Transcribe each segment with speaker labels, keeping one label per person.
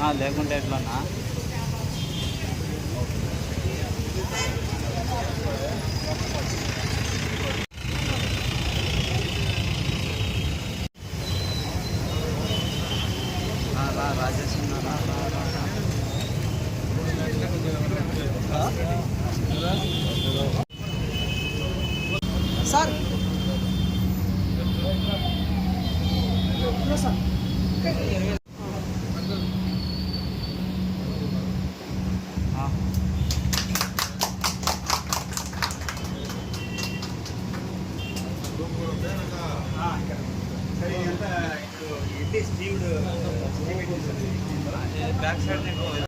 Speaker 1: ఆ, లేకుంటే ఎట్లన్నా రా, రాజేష్ ఉన్నా, రా, రా.
Speaker 2: సార్ సార్
Speaker 1: ఆ. ఏ, బ్యాక్ సైడ్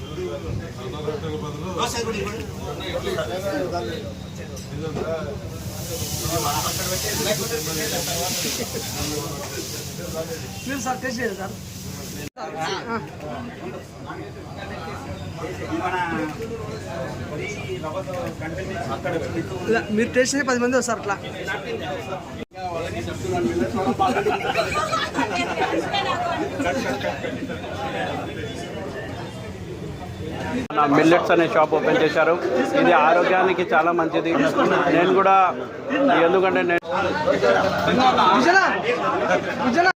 Speaker 2: మీరు సార్ టెస్ట్ చేయండి సార్ మీరు టెస్ట్ చేసి పది మంది వస్తారు అట్లా.
Speaker 3: మిల్లెట్స్ అనే షాప్ ఓపెన్ చేశారు. ఇది ఆరోగ్యానికి చాలా మంచిది. నేను కూడా ఎందుకంటే నేను
Speaker 2: విజయనా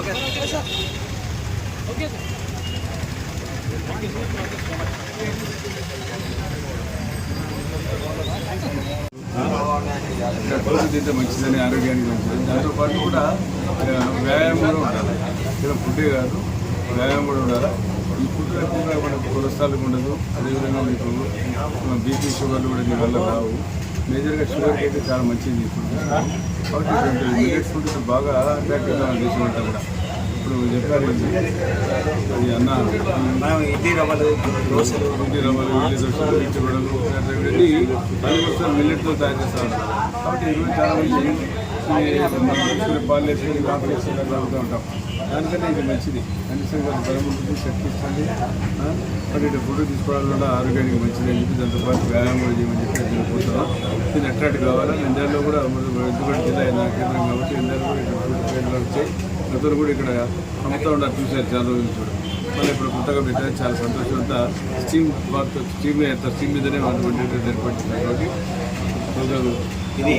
Speaker 2: విజయనా sir
Speaker 1: okay sir
Speaker 2: okay sir
Speaker 4: పరిస్థితి అయితే మంచిదని ఆరోగ్యానికి మంచిదని. దాంతో పాటు కూడా వ్యాయామం కూడా ఉండాలి. ఇలా ఫుడ్డే కాదు వ్యాయామం కూడా ఉండాలి. ఈ ఫుడ్ లేకుండా మనకు కొలెస్ట్రాల్ ఉండదు. అదేవిధంగా మీకు బీపీ షుగర్లు కూడా దీనివల్ల రావు. మేజర్గా షుగర్కి అయితే చాలా మంచిది ఫుడ్ కాబట్టి మిల్లెట్స్ ఫుడ్ బాగా అట్రాక్టివ్గా అంతా కూడా ఇప్పుడు చెప్పారు ఇది అన్న
Speaker 1: ఇడ్లీ రవ్వలు దోశలు
Speaker 4: ఇంటి రవ్వలు ఇడ్లీ దోశలు ఇంటి వడలు పది మిల్లెట్తో తయారు చేస్తారు కాబట్టి ఈరోజు చాలా మంది ఉంటాం దానికన్నా ఇది మంచిది కనీసం కొంచెం బలం ఉంటుంది శక్తి ఇస్తుంది మరి ఇటు ఫుడ్ తీసుకోవడం వల్ల ఆరోగ్యానికి మంచిది అని చెప్పి దాంతో పాటు వ్యాయామం కూడా చేయమని చెప్పి తెలియపోతున్నాం ఇది అట్రాక్ట్ కావాలా ఇండియాలో కూడా ఎందుకంటే జిల్లా అయినా కేంద్రం కాబట్టి ఇండియాలో కూడా ఇక్కడ ఫుడ్ వచ్చాయి గతంలో కూడా ఇక్కడ అమ్ముతూ ఉన్నారు చూశారు చాలా రోజులు చూడండి మళ్ళీ ఇప్పుడు కొత్తగా పెట్టారు చాలా సంతోషం అంతా స్టీమ్ బాత్ స్టీమ్ స్టీమ్ మీదనే వాళ్ళు ఏర్పడుతుంది కాబట్టి
Speaker 1: ఇది